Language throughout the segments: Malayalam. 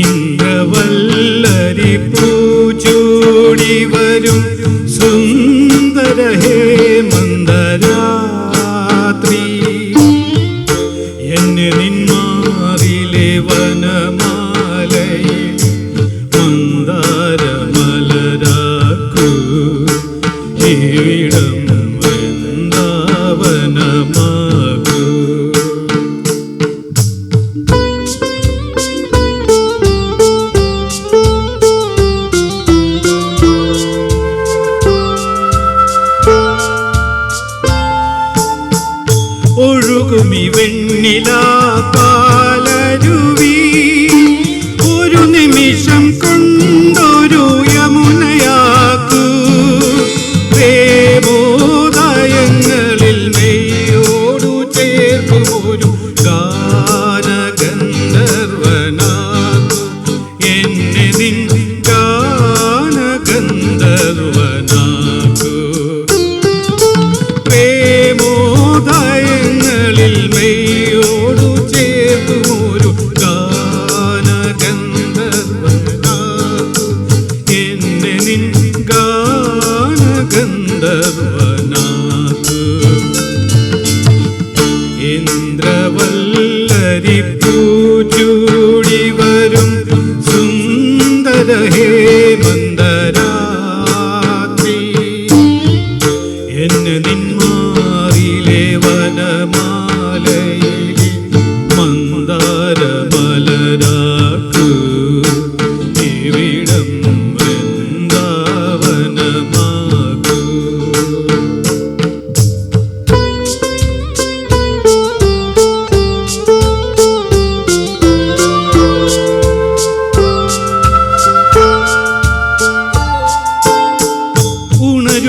ഇന്ദ്രവല്ലരി പൂച്ചൂടി വരും സുന്ദര ഹേമന്തരാത്രി എന്നെ നിന്മാറിലെ വനമാലയിൽ മന്ദാരമലരാക്കൂ ഇവിടം വൃന്ദാവനമാകൂ ഒഴുകുമി ഗാനഗന്ധർവനാക്കു ഇന്ദ്രവല്ലരി പൂച്ചൂടി വരും മന്ദാരമലരാക്കൂ ഇവിടം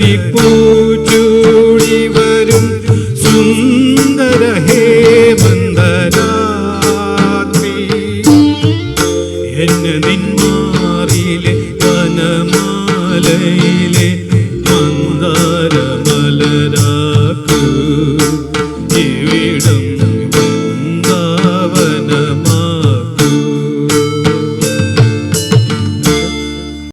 വിരിപ്പൂ ചൂടി വരും സുന്ദര ഹേമന്ദരാത്രി എന്നെ നിന്മാറിലെ കനമാലയിലെ മന്ദാരമലരാക്കു. ഇവിടം